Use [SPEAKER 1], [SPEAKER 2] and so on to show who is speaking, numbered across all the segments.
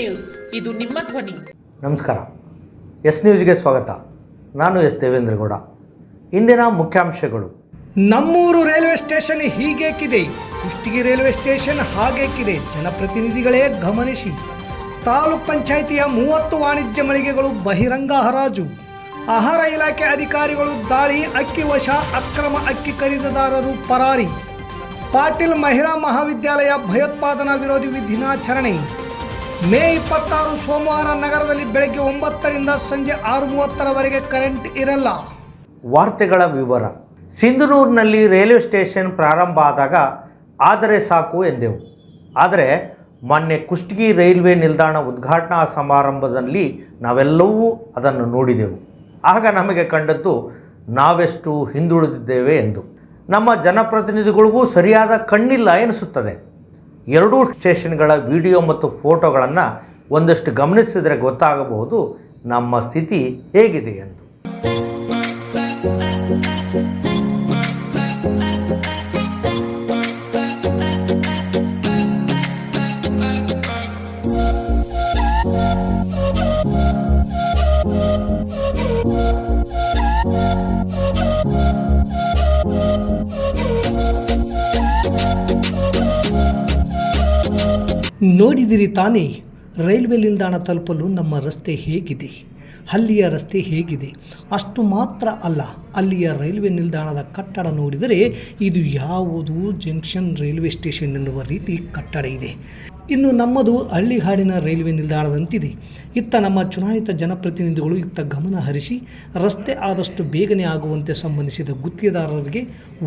[SPEAKER 1] News. ಇದು ನಿಮ್ಮ ಧ್ವನಿ.
[SPEAKER 2] ನಮಸ್ಕಾರ. ಎಸ್ ನ್ಯೂಸ್ಗೆ ಸ್ವಾಗತ. ನಾನು ಎಸ್ ದೇವೇಂದ್ರಗೌಡ ಇಂದಿನ ಮುಖ್ಯಾಂಶಗಳು.
[SPEAKER 3] ನಮ್ಮೂರು ರೈಲ್ವೆ ಸ್ಟೇಷನ್ ಹೀಗೇಕಿದೆ. ಕುಷ್ಟಗಿ ರೈಲ್ವೆ ಸ್ಟೇಷನ್ ಹಾಗೇಕಿದೆ. ಜನಪ್ರತಿನಿಧಿಗಳೇ ಗಮನಿಸಿ. ತಾಲೂಕ್ ಪಂಚಾಯಿತಿಯ ಮೂವತ್ತು ವಾಣಿಜ್ಯ ಮಳಿಗೆಗಳು ಬಹಿರಂಗ ಹರಾಜು. ಆಹಾರ ಇಲಾಖೆ ಅಧಿಕಾರಿಗಳು ದಾಳಿ ಅಕ್ಕಿ ವಶ ಅಕ್ರಮ ಅಕ್ಕಿ ಖರೀದಿದಾರರು ಪರಾರಿ. ಪಾಟೀಲ್ ಮಹಿಳಾ ಮಹಾವಿದ್ಯಾಲಯ ಭಯೋತ್ಪಾದನಾ ವಿರೋಧಿ ದಿನಾಚರಣೆ ಮೇ ಇಪ್ಪತ್ತಾರು ಸೋಮವಾರ ನಗರದಲ್ಲಿ ಬೆಳಗ್ಗೆ ಒಂಬತ್ತರಿಂದ ಸಂಜೆ ಆರು ಮೂವತ್ತರವರೆಗೆ ಕರೆಂಟ್ ಇರಲ್ಲ.
[SPEAKER 2] ವಾರ್ತೆಗಳ ವಿವರ. ಸಿಂಧನೂರಿನಲ್ಲಿ ರೈಲ್ವೆ ಸ್ಟೇಷನ್ ಪ್ರಾರಂಭ ಆದಾಗ ಆದರೆ ಸಾಕು ಎಂದೆವು. ಆದರೆ ಮೊನ್ನೆ ಕುಷ್ಟಗಿ ರೈಲ್ವೆ ನಿಲ್ದಾಣ ಉದ್ಘಾಟನಾ ಸಮಾರಂಭದಲ್ಲಿ ನಾವೆಲ್ಲವೂ ಅದನ್ನು ನೋಡಿದೆವು. ಆಗ ನಮಗೆ ಕಂಡದ್ದು, ನಾವೆಷ್ಟು ಹಿಂದುಳಿದಿದ್ದೇವೆ ಎಂದು. ನಮ್ಮ ಜನಪ್ರತಿನಿಧಿಗಳಿಗೂ ಸರಿಯಾದ ಕಣ್ಣಿಲ್ಲ ಎನಿಸುತ್ತದೆ. ಎರಡೂ ಸ್ಟೇಷನ್ಗಳ ವಿಡಿಯೋ ಮತ್ತು ಫೋಟೋಗಳನ್ನು ಒಂದಷ್ಟು ಗಮನಿಸಿದರೆ ಗೊತ್ತಾಗಬಹುದು ನಮ್ಮ ಸ್ಥಿತಿ ಹೇಗಿದೆ ಎಂದು.
[SPEAKER 3] ನೋಡಿದಿರಿ ತಾನೇ, ರೈಲ್ವೆ ನಿಲ್ದಾಣ ತಲುಪಲು ನಮ್ಮ ರಸ್ತೆ ಹೇಗಿದೆ? ಅಲ್ಲಿಯ ರಸ್ತೆ ಹೇಗಿದೆ? ಅಷ್ಟು ಮಾತ್ರ ಅಲ್ಲ, ಅಲ್ಲಿಯ ರೈಲ್ವೆ ನಿಲ್ದಾಣದ ಕಟ್ಟಡ ನೋಡಿದರೆ ಇದು ಯಾವುದು ಜಂಕ್ಷನ್ ರೈಲ್ವೆ ಸ್ಟೇಷನ್ ಎನ್ನುವ ರೀತಿ ಕಟ್ಟಡ ಇದೆ. ಇನ್ನು ನಮ್ಮದು ಹಳ್ಳಿಹಾಡಿನ ರೈಲ್ವೆ ನಿಲ್ದಾಣದಂತಿದೆ. ಇತ್ತ ನಮ್ಮ ಚುನಾಯಿತ ಜನಪ್ರತಿನಿಧಿಗಳು ಇತ್ತ ಗಮನ ಹರಿಸಿ ರಸ್ತೆ ಆದಷ್ಟು ಬೇಗನೆ ಆಗುವಂತೆ ಸಂಬಂಧಿಸಿದ ಗುತ್ತಿಗೆದಾರರಿಗೆ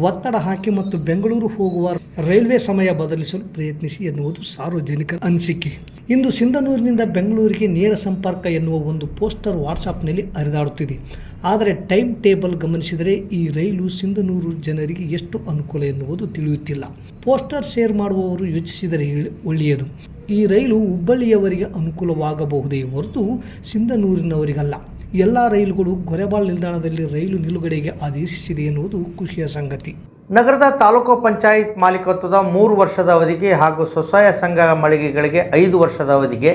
[SPEAKER 3] ಒತ್ತಡ ಹಾಕಿ ಮತ್ತು ಬೆಂಗಳೂರು ಹೋಗುವ ರೈಲ್ವೆ ಸಮಯ ಬದಲಿಸಲು ಪ್ರಯತ್ನಿಸಿ ಎನ್ನುವುದು ಸಾರ್ವಜನಿಕ ಅನಿಸಿಕೆ. ಇಂದು ಸಿಂಧನೂರಿನಿಂದ ಬೆಂಗಳೂರಿಗೆ ನೇರ ಸಂಪರ್ಕ ಎನ್ನುವ ಒಂದು ಪೋಸ್ಟರ್ ವಾಟ್ಸಾಪ್ನಲ್ಲಿ ಹರಿದಾಡುತ್ತಿದೆ. ಆದರೆ ಟೈಮ್ ಟೇಬಲ್ ಗಮನಿಸಿದರೆ ಈ ರೈಲು ಸಿಂಧನೂರು ಜನರಿಗೆ ಎಷ್ಟು ಅನುಕೂಲ ಎನ್ನುವುದು ತಿಳಿಯುತ್ತಿಲ್ಲ. ಪೋಸ್ಟರ್ ಶೇರ್ ಮಾಡುವವರು ಯೋಚಿಸಿದರೆ ಒಳ್ಳೆಯದು. ಈ ರೈಲು ಹುಬ್ಬಳ್ಳಿಯವರಿಗೆ ಅನುಕೂಲವಾಗಬಹುದೇ ಹೊರತು ಸಿಂಧನೂರಿನವರಿಗಲ್ಲ. ಎಲ್ಲ ರೈಲುಗಳು ಗೊರೆಬಾಳ್ ನಿಲ್ದಾಣದಲ್ಲಿ ರೈಲು ನಿಲುಗಡೆಗೆ ಆದೇಶಿಸಿದೆ ಎನ್ನುವುದು ಖುಷಿಯ ಸಂಗತಿ.
[SPEAKER 2] ನಗರದ ತಾಲೂಕು ಪಂಚಾಯತ್ ಮಾಲೀಕತ್ವದ ಮೂರು ವರ್ಷದ ಅವಧಿಗೆ ಹಾಗೂ ಸ್ವಸಹಾಯ ಸಂಘ ಮಳಿಗೆಗಳಿಗೆ ಐದು ವರ್ಷದ ಅವಧಿಗೆ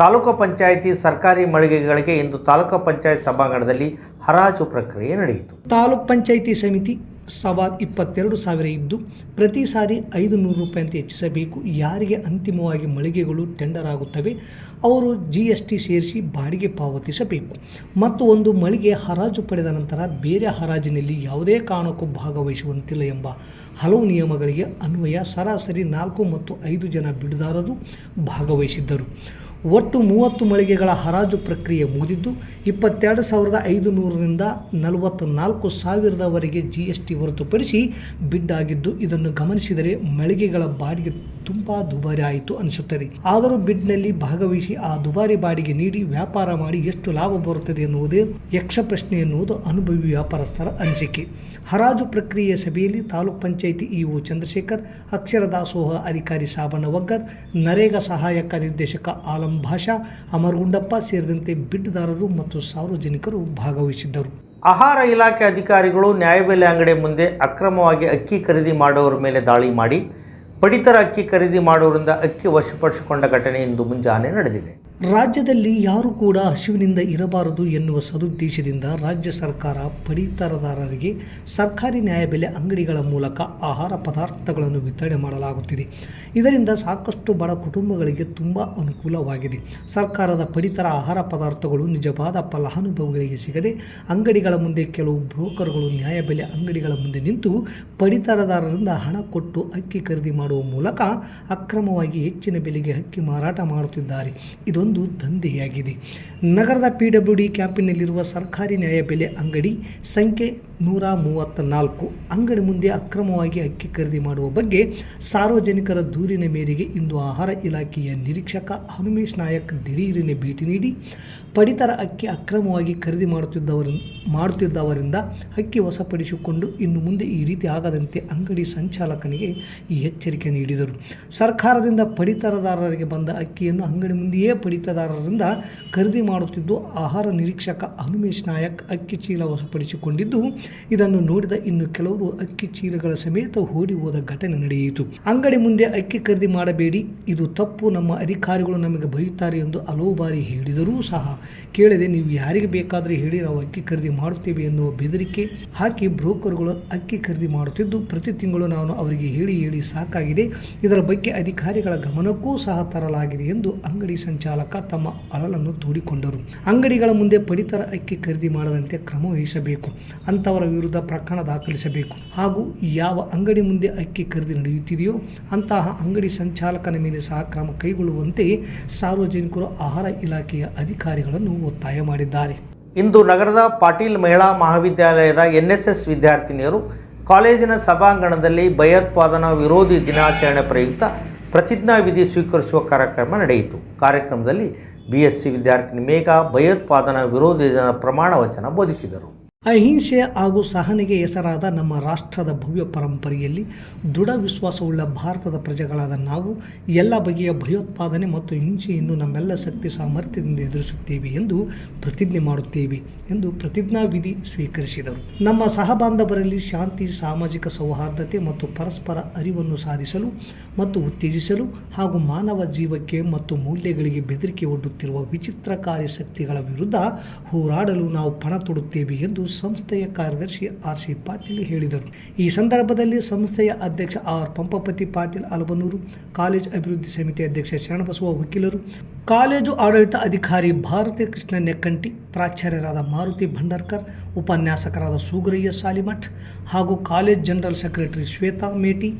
[SPEAKER 2] ತಾಲೂಕು ಪಂಚಾಯಿತಿ ಸರ್ಕಾರಿ ಮಳಿಗೆಗಳಿಗೆ ಇಂದು ತಾಲೂಕು ಪಂಚಾಯತ್ ಸಭಾಂಗಣದಲ್ಲಿ ಹರಾಜು ಪ್ರಕ್ರಿಯೆ ನಡೆಯಿತು.
[SPEAKER 3] ತಾಲೂಕ್ ಪಂಚಾಯಿತಿ ಸಮಿತಿ ಸಭಾ ಇಪ್ಪತ್ತೆರಡು ಸಾವಿರ ಇದ್ದು, ಪ್ರತಿ ಸಾರಿ ಐದು ನೂರು ರೂಪಾಯಿ ಅಂತ ಹೆಚ್ಚಿಸಬೇಕು. ಯಾರಿಗೆ ಅಂತಿಮವಾಗಿ ಮಳಿಗೆಗಳು ಟೆಂಡರ್ ಆಗುತ್ತವೆ, ಅವರು ಜಿ ಎಸ್ ಟಿ ಸೇರಿಸಿ ಬಾಡಿಗೆ ಪಾವತಿಸಬೇಕು. ಮತ್ತು ಒಂದು ಮಳಿಗೆ ಹರಾಜು ಪಡೆದ ನಂತರ ಬೇರೆ ಹರಾಜಿನಲ್ಲಿ ಯಾವುದೇ ಕಾರಣಕ್ಕೂ ಭಾಗವಹಿಸುವಂತಿಲ್ಲ ಎಂಬ ಹಲವು ನಿಯಮಗಳಿಗೆ ಅನ್ವಯ ಸರಾಸರಿ ನಾಲ್ಕು ಮತ್ತು ಐದು ಜನ ಬಿಡುದಾರರು ಭಾಗವಹಿಸಿದ್ದರು. ಒಟ್ಟು ಮೂವತ್ತು ಮಳಿಗೆಗಳ ಹರಾಜು ಪ್ರಕ್ರಿಯೆ ಮುಗಿದಿದ್ದು, ಇಪ್ಪತ್ತೆರಡು ಸಾವಿರದ ಐದು ನೂರರಿಂದ ನಲವತ್ತ ನಾಲ್ಕು ಸಾವಿರದವರೆಗೆ ಜಿ ಎಸ್ ಟಿ ಹೊರತುಪಡಿಸಿ ಬಿಡ್ ಆಗಿದ್ದು, ಇದನ್ನು ಗಮನಿಸಿದರೆ ಮಳಿಗೆಗಳ ಬಾಡಿಗೆ ತುಂಬ ದುಬಾರಿ ಆಯಿತು ಅನಿಸುತ್ತದೆ. ಆದರೂ ಬಿಡ್ನಲ್ಲಿ ಭಾಗವಹಿಸಿ ಆ ದುಬಾರಿ ಬಾಡಿಗೆ ನೀಡಿ ವ್ಯಾಪಾರ ಮಾಡಿ ಎಷ್ಟು ಲಾಭ ಬರುತ್ತದೆ ಎನ್ನುವುದೇ ಯಕ್ಷ ಪ್ರಶ್ನೆ ಎನ್ನುವುದು ಅನುಭವಿ ವ್ಯಾಪಾರಸ್ಥರ ಅನಿಸಿಕೆ. ಹರಾಜು ಪ್ರಕ್ರಿಯೆ ಸಭೆಯಲ್ಲಿ ತಾಲೂಕ್ ಪಂಚಾಯಿತಿ ಇಒ ಚಂದ್ರಶೇಖರ್, ಅಕ್ಷರ ದಾಸೋಹ ಅಧಿಕಾರಿ ಸಾಬಣ್ಣ ವಗ್ಗರ್ ನರೇಗಾ ಸಹಾಯಕ ನಿರ್ದೇಶಕ ಆಲಂ ಭಾಷಾ, ಅಮರಗುಂಡಪ್ಪ ಸೇರಿದಂತೆ ಬಿಡ್ದಾರರು ಮತ್ತು ಸಾರ್ವಜನಿಕರು ಭಾಗವಹಿಸಿದ್ದರು.
[SPEAKER 2] ಆಹಾರ ಇಲಾಖೆ ಅಧಿಕಾರಿಗಳು ನ್ಯಾಯಬೆಲೆ ಅಂಗಡಿ ಮುಂದೆ ಅಕ್ರಮವಾಗಿ ಅಕ್ಕಿ ಖರೀದಿ ಮಾಡುವವರ ಮೇಲೆ ದಾಳಿ ಮಾಡಿ ಪಡಿತರ ಅಕ್ಕಿ ಖರೀದಿ ಮಾಡುವುದರಿಂದ ಅಕ್ಕಿ ವಶಪಡಿಸಿಕೊಂಡ ಘಟನೆ ಇಂದು ಮುಂಜಾನೆ ನಡೆದಿದೆ.
[SPEAKER 3] ರಾಜ್ಯದಲ್ಲಿ ಯಾರು ಕೂಡ ಹಸಿವಿನಿಂದ ಇರಬಾರದು ಎನ್ನುವ ಸದುದ್ದೇಶದಿಂದ ರಾಜ್ಯ ಸರ್ಕಾರ ಪಡಿತರದಾರರಿಗೆ ಸರ್ಕಾರಿ ನ್ಯಾಯಬೆಲೆ ಅಂಗಡಿಗಳ ಮೂಲಕ ಆಹಾರ ಪದಾರ್ಥಗಳನ್ನು ವಿತರಣೆ ಮಾಡಲಾಗುತ್ತಿದೆ. ಇದರಿಂದ ಸಾಕಷ್ಟು ಬಡ ಕುಟುಂಬಗಳಿಗೆ ತುಂಬ ಅನುಕೂಲವಾಗಿದೆ. ಸರ್ಕಾರದ ಪಡಿತರ ಆಹಾರ ಪದಾರ್ಥಗಳು ನಿಜವಾದ ಫಲಾನುಭವಿಗಳಿಗೆ ಸಿಗದೆ ಅಂಗಡಿಗಳ ಮುಂದೆ ಕೆಲವು ಬ್ರೋಕರ್ಗಳು ನ್ಯಾಯಬೆಲೆ ಅಂಗಡಿಗಳ ಮುಂದೆ ನಿಂತು ಪಡಿತರದಾರರಿಂದ ಹಣ ಕೊಟ್ಟು ಅಕ್ಕಿ ಖರೀದಿ ಮಾಡುವ ಮೂಲಕ ಅಕ್ರಮವಾಗಿ ಹೆಚ್ಚಿನ ಬೆಲೆಗೆ ಅಕ್ಕಿ ಮಾರಾಟ ಮಾಡುತ್ತಿದ್ದಾರೆ. ಇದೊಂದು ದಂಧೆಯಾಗಿದೆ. ನಗರದ ಪಿ ಡಬ್ಲ್ಯೂ ಡಿ ಕ್ಯಾಂಪಿನಲ್ಲಿರುವ ಸರ್ಕಾರಿ ನ್ಯಾಯಬೆಲೆ ಅಂಗಡಿ ಸಂಖ್ಯೆ ನೂರ ಮೂವತ್ತ ನಾಲ್ಕು ಅಂಗಡಿ ಮುಂದೆ ಅಕ್ರಮವಾಗಿ ಅಕ್ಕಿ ಖರೀದಿ ಮಾಡುವ ಬಗ್ಗೆ ಸಾರ್ವಜನಿಕರ ದೂರಿನ ಮೇರೆಗೆ ಇಂದು ಆಹಾರ ಇಲಾಖೆಯ ನಿರೀಕ್ಷಕ ಹನುಮೇಶ್ ನಾಯಕ್ ದಿಢೀರನೆ ಭೇಟಿ ನೀಡಿ, ಪಡಿತರ ಅಕ್ಕಿ ಅಕ್ರಮವಾಗಿ ಖರೀದಿ ಮಾಡುತ್ತಿದ್ದವರ, ಮಾಡುತ್ತಿದ್ದವರಿಂದ ಅಕ್ಕಿ ವಶಪಡಿಸಿಕೊಂಡು ಇನ್ನು ಮುಂದೆ ಈ ರೀತಿ ಆಗದಂತೆ ಅಂಗಡಿ ಸಂಚಾಲಕನಿಗೆ ಈ ಎಚ್ಚರಿಕೆ ನೀಡಿದರು. ಸರ್ಕಾರದಿಂದ ಪಡಿತರದಾರರಿಗೆ ಬಂದ ಅಕ್ಕಿಯನ್ನು ಅಂಗಡಿ ಮುಂದೆಯೇ ಪಡಿತದಾರರಿಂದ ಖರೀದಿ ಮಾಡುತ್ತಿದ್ದು, ಆಹಾರ ನಿರೀಕ್ಷಕ ಹನುಮೇಶ್ ನಾಯಕ್ ಅಕ್ಕಿ ಚೀಲ ವಶಪಡಿಸಿಕೊಂಡಿದ್ದು ಇದನ್ನು ನೋಡಿದ ಇನ್ನು ಕೆಲವರು ಅಕ್ಕಿ ಚೀಲಗಳ ಸಮೇತ ಓಡಿ ಹೋದ ಘಟನೆ ನಡೆಯಿತು. ಅಂಗಡಿ ಮುಂದೆ ಅಕ್ಕಿ ಖರೀದಿ ಮಾಡಬೇಡಿ, ಇದು ತಪ್ಪು, ನಮ್ಮ ಅಧಿಕಾರಿಗಳು ನಮಗೆ ಬೈಯುತ್ತಾರೆ ಎಂದು ಹಲವು ಬಾರಿ ಹೇಳಿದರೂ ಸಹ ಕೇಳದೆ ನೀವು ಯಾರಿಗೆ ಬೇಕಾದರೆ ಹೇಳಿ ನಾವು ಅಕ್ಕಿ ಖರೀದಿ ಮಾಡುತ್ತೇವೆ ಎನ್ನುವ ಬೆದರಿಕೆ ಹಾಕಿ ಬ್ರೋಕರ್ಗಳು ಅಕ್ಕಿ ಖರೀದಿ ಮಾಡುತ್ತಿದ್ದು, ಪ್ರತಿ ತಿಂಗಳು ನಾನು ಅವರಿಗೆ ಹೇಳಿ ಹೇಳಿ ಸಾಕಾಗಿದೆ. ಇದರ ಬಗ್ಗೆ ಅಧಿಕಾರಿಗಳ ಗಮನಕ್ಕೂ ಸಹ ತರಲಾಗಿದೆ ಎಂದು ಅಂಗಡಿ ಸಂಚಾಲಕ ತಮ್ಮ ಅಳಲನ್ನು ತೋಡಿಕೊಂಡರು. ಅಂಗಡಿಗಳ ಮುಂದೆ ಪಡಿತರ ಅಕ್ಕಿ ಖರೀದಿ ಮಾಡದಂತೆ ಕ್ರಮ ವಹಿಸಬೇಕು. ಅಂಥವರ ವಿರುದ್ಧ ಪ್ರಕರಣ ದಾಖಲಿಸಬೇಕು. ಹಾಗೂ ಯಾವ ಅಂಗಡಿ ಮುಂದೆ ಅಕ್ಕಿ ಖರೀದಿ ನಡೆಯುತ್ತಿದೆಯೋ ಅಂತಹ ಅಂಗಡಿ ಸಂಚಾಲಕನ ಮೇಲೆ ಸಹ ಕ್ರಮ ಕೈಗೊಳ್ಳುವಂತೆ ಸಾರ್ವಜನಿಕರು ಆಹಾರ ಇಲಾಖೆಯ ಅಧಿಕಾರಿಗಳನ್ನು ಒತ್ತಾಯ ಮಾಡಿದ್ದಾರೆ.
[SPEAKER 2] ಇಂದು ನಗರದ ಪಾಟೀಲ್ ಮಹಿಳಾ ಮಹಾವಿದ್ಯಾಲಯದ ಎನ್ಎಸ್ಎಸ್ ಎಸ್ ಎಸ್ ವಿದ್ಯಾರ್ಥಿನಿಯರು ಕಾಲೇಜಿನ ಸಭಾಂಗಣದಲ್ಲಿ ಭಯೋತ್ಪಾದನಾ ವಿರೋಧಿ ದಿನಾಚರಣೆ ಪ್ರಯುಕ್ತ ಪ್ರತಿಜ್ಞಾ ವಿಧಿ ಸ್ವೀಕರಿಸುವ ಕಾರ್ಯಕ್ರಮ ನಡೆಯಿತು. ಕಾರ್ಯಕ್ರಮದಲ್ಲಿ ಬಿ ವಿದ್ಯಾರ್ಥಿನಿ ಮೇಘ ಭಯೋತ್ಪಾದನಾ ವಿರೋಧಿ ದಿನ ಪ್ರಮಾಣ ವಚನ ಬೋಧಿಸಿದರು.
[SPEAKER 3] ಅಹಿಂಸೆ ಹಾಗೂ ಸಹನೆಗೆ ಹೆಸರಾದ ನಮ್ಮ ರಾಷ್ಟ್ರದ ಭವ್ಯ ಪರಂಪರೆಯಲ್ಲಿ ದೃಢ ವಿಶ್ವಾಸವುಳ್ಳ ಭಾರತದ ಪ್ರಜೆಗಳಾದ ನಾವು ಎಲ್ಲ ಬಗೆಯ ಭಯೋತ್ಪಾದನೆ ಮತ್ತು ಹಿಂಸೆಯನ್ನು ನಮ್ಮೆಲ್ಲ ಶಕ್ತಿ ಸಾಮರ್ಥ್ಯದಿಂದ ಎದುರಿಸುತ್ತೇವೆ ಎಂದು ಪ್ರತಿಜ್ಞೆ ಮಾಡುತ್ತೇವೆ ಎಂದು ಪ್ರತಿಜ್ಞಾ ವಿಧಿ ಸ್ವೀಕರಿಸಿದರು. ನಮ್ಮ ಸಹಬಾಂಧವರಲ್ಲಿ ಶಾಂತಿ, ಸಾಮಾಜಿಕ ಸೌಹಾರ್ದತೆ ಮತ್ತು ಪರಸ್ಪರ ಅರಿವನ್ನು ಸಾಧಿಸಲು ಮತ್ತು ಉತ್ತೇಜಿಸಲು ಹಾಗೂ ಮಾನವ ಜೀವಕ್ಕೆ ಮತ್ತು ಮೌಲ್ಯಗಳಿಗೆ ಬೆದರಿಕೆ ಒಡ್ಡುತ್ತಿರುವ ವಿಚಿತ್ರಕಾರಿ ಶಕ್ತಿಗಳ ವಿರುದ್ಧ ಹೋರಾಡಲು ನಾವು ಪಣ ತೊಡುತ್ತೇವೆ ಎಂದು ಸಂಸ್ಥೆಯ ಕಾರ್ಯದರ್ಶಿ ಆರ್ ಸಿ ಪಾಟೀಲ್ ಹೇಳಿದರು. ಈ ಸಂದರ್ಭದಲ್ಲಿ ಸಂಸ್ಥೆಯ ಅಧ್ಯಕ್ಷ ಆರ್ ಪಂಪಪತಿ ಪಾಟೀಲ್ ಅಲಬನೂರು ಕಾಲೇಜ್ ಅಭಿವೃದ್ಧಿ ಸಮಿತಿ ಅಧ್ಯಕ್ಷ ಶರಣಬಸವ ವಕೀಲರು, ಕಾಲೇಜು ಆಡಳಿತ ಅಧಿಕಾರಿ ಭಾರತಿ ಕೃಷ್ಣ ನೆಕ್ಕಂಟಿ, ಪ್ರಾಚಾರ್ಯರಾದ ಮಾರುತಿ ಭಂಡಾರ್ಕರ್, ಉಪನ್ಯಾಸಕರಾದ ಸೂಗರಯ್ಯ ಸಾಲಿಮಠ್ ಹಾಗೂ college general secretary Shweta Meti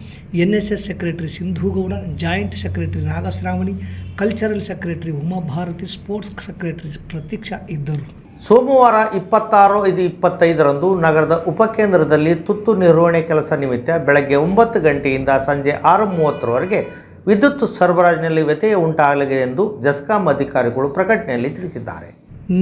[SPEAKER 3] N S S secretary Sindhugowda, joint secretary Nagashravani, cultural secretary Umabharati, sports secretary Pratiksha ಇದ್ದರು.
[SPEAKER 2] ಸೋಮವಾರ ಇಪ್ಪತ್ತಾರು ಐದು ಇಪ್ಪತ್ತೈದರಂದು ನಗರದ ಉಪಕೇಂದ್ರದಲ್ಲಿ ತುತ್ತು ನಿರ್ವಹಣೆ ಕೆಲಸ ನಿಮಿತ್ತ ಬೆಳಗ್ಗೆ ಒಂಬತ್ತು ಗಂಟೆಯಿಂದ ಸಂಜೆ ಆರು ಮೂವತ್ತರವರೆಗೆ ವಿದ್ಯುತ್ ಸರಬರಾಜಿನಲ್ಲಿ ವ್ಯತ್ಯಯ ಉಂಟಾಗಲಿದೆ ಎಂದು ಜಸ್ಕಾಂ ಅಧಿಕಾರಿಗಳು ಪ್ರಕಟಣೆಯಲ್ಲಿ ತಿಳಿಸಿದ್ದಾರೆ.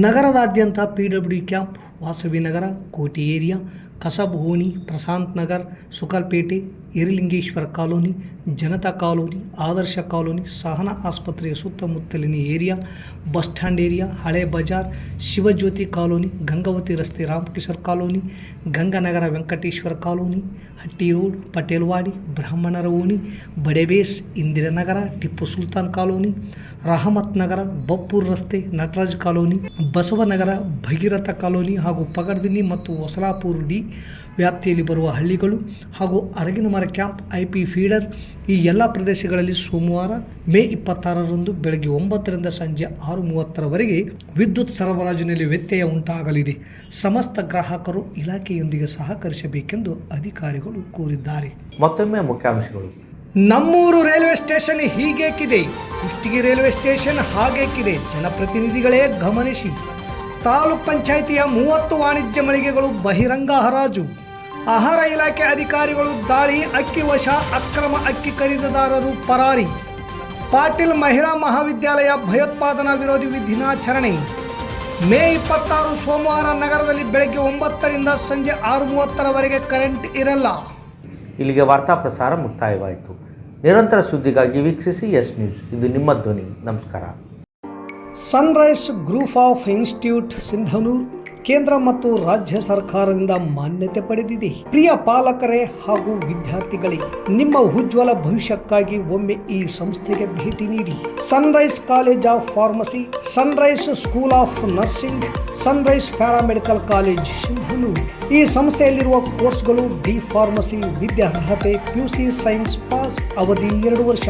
[SPEAKER 3] ನಗರದಾದ್ಯಂತ P W camp, Vasavi Nagar, Koti area ಕಸಬ್ ಓಣಿ Prashant Nagar, Sukalpete Eralingeshwara colony, Janata colony, Adarsha colony, Sahana ಆಸ್ಪತ್ರೆಯ ಸುತ್ತಮುತ್ತಲಿನ ಏರಿಯಾ, ಬಸ್ ಸ್ಟ್ಯಾಂಡ್ ಏರಿಯಾ, ಹಳೆ ಬಜಾರ್, ಶಿವಜ್ಯೋತಿ ಕಾಲೋನಿ, ಗಂಗಾವತಿ ರಸ್ತೆ Ramkishore colony, Ganganagar Venkateshwara colony, Hatti road, Patelwadi, ಬ್ರಾಹ್ಮಣರ ಓಣಿ, ಬಡೆಬೇಸ್, ಇಂದಿರಾನಗರ, ಟಿಪ್ಪು ಸುಲ್ತಾನ್ ಕಾಲೋನಿ, ರಹಮತ್ ನಗರ, ಬಪ್ಪೂರ್ ರಸ್ತೆ, Nataraj colony, Basavanagar, Bhagiratha colony ಹಾಗೂ ಪಗಡ್ದಿನ್ನಿ ಮತ್ತು ಹೊಸಲಾಪೂರ್ ಡಿ ವ್ಯಾಪ್ತಿಯಲ್ಲಿ ಬರುವ ಹಳ್ಳಿಗಳು ಹಾಗೂ Araginamara camp IP P feeder ಈ ಎಲ್ಲ ಪ್ರದೇಶಗಳಲ್ಲಿ ಸೋಮವಾರ ಮೇ ಇಪ್ಪತ್ತಾರರಂದು ಬೆಳಗ್ಗೆ ಒಂಬತ್ತರಿಂದ ಸಂಜೆ ಆರು ಮೂವತ್ತರವರೆಗೆ ವಿದ್ಯುತ್ ಸರಬರಾಜಿನಲ್ಲಿ ವ್ಯತ್ಯಯ ಉಂಟಾಗಲಿದೆ. ಸಮಸ್ತ ಗ್ರಾಹಕರು ಇಲಾಖೆಯೊಂದಿಗೆ ಸಹಕರಿಸಬೇಕೆಂದು ಅಧಿಕಾರಿಗಳು ಕೋರಿದ್ದಾರೆ.
[SPEAKER 2] ಮತ್ತೊಮ್ಮೆ ಮುಖ್ಯಾಂಶಗಳು.
[SPEAKER 3] ನಮ್ಮೂರು ರೈಲ್ವೆ ಸ್ಟೇಷನ್ ಹೀಗೇಕಿದೆ. ಕುಷ್ಟಗಿ ರೈಲ್ವೆ ಸ್ಟೇಷನ್ ಹಾಗೇಕಿದೆ. ಜನಪ್ರತಿನಿಧಿಗಳೇ ಗಮನಿಸಿ. ತಾಲೂಕ್ ಪಂಚಾಯಿತಿಯ ಮೂವತ್ತು ವಾಣಿಜ್ಯ ಮಳಿಗೆಗಳು ಬಹಿರಂಗ ಹರಾಜು. ಆಹಾರ ಇಲಾಖೆ ಅಧಿಕಾರಿಗಳು ದಾಳಿ, ಅಕ್ಕಿ ವಶ, ಅಕ್ರಮ ಅಕ್ಕಿ ಖರೀದಿದಾರರು ಪರಾರಿ. ಪಾಟೀಲ್ ಮಹಿಳಾ ಮಹಾವಿದ್ಯಾಲಯ ಭಯೋತ್ಪಾದನಾ ವಿರೋಧಿ ದಿನಾಚರಣೆ. ಮೇ ಇಪ್ಪತ್ತಾರು ಸೋಮವಾರ ನಗರದಲ್ಲಿ ಬೆಳಗ್ಗೆ ಒಂಬತ್ತರಿಂದ ಸಂಜೆ ಆರು ಮೂವತ್ತರವರೆಗೆ ಕರೆಂಟ್ ಇರಲ್ಲ.
[SPEAKER 2] ಇಲ್ಲಿಗೆ ವಾರ್ತಾ ಪ್ರಸಾರ ಮುಕ್ತಾಯವಾಯಿತು. ನಿರಂತರ ಸುದ್ದಿಗಾಗಿ ವೀಕ್ಷಿಸಿ ಎಸ್ ನ್ಯೂಸ್. ಇದು ನಿಮ್ಮ ಧ್ವನಿ. ನಮಸ್ಕಾರ.
[SPEAKER 3] Sunrise group of institute Sindhanur ಕೇಂದ್ರ ಮತ್ತು ರಾಜ್ಯ ಸರ್ಕಾರದಿಂದ ಮಾನ್ಯತೆ ಪಡೆದಿದೆ ಪ್ರಿಯ ಪಾಲಕರೇ ಹಾಗೂ ವಿದ್ಯಾರ್ಥಿಗಳೇ ನಿಮ್ಮ ಉಜ್ವಲ ಭವಿಷ್ಯಕ್ಕಾಗಿ ಒಮ್ಮೆ ಈ ಸಂಸ್ಥೆಗೆ ಭೇಟಿ ನೀಡಿ Sunrise college of pharmacy Sunrise school of nursing Sunrise paramedical college Sindhanur ಈ ಸಂಸ್ಥೆಯಲ್ಲಿರುವ ಕೋರ್ಸ್ಗಳು ಡಿ ಫಾರ್ಮಸಿ ವಿದ್ಯಾರ್ಹತೆ ಪಿಯುಸಿ ಸೈನ್ಸ್ ಪಾಸ್ ಅವಧಿ ಎರಡು ವರ್ಷ.